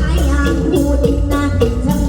ายางผู้ติดตาติดชะ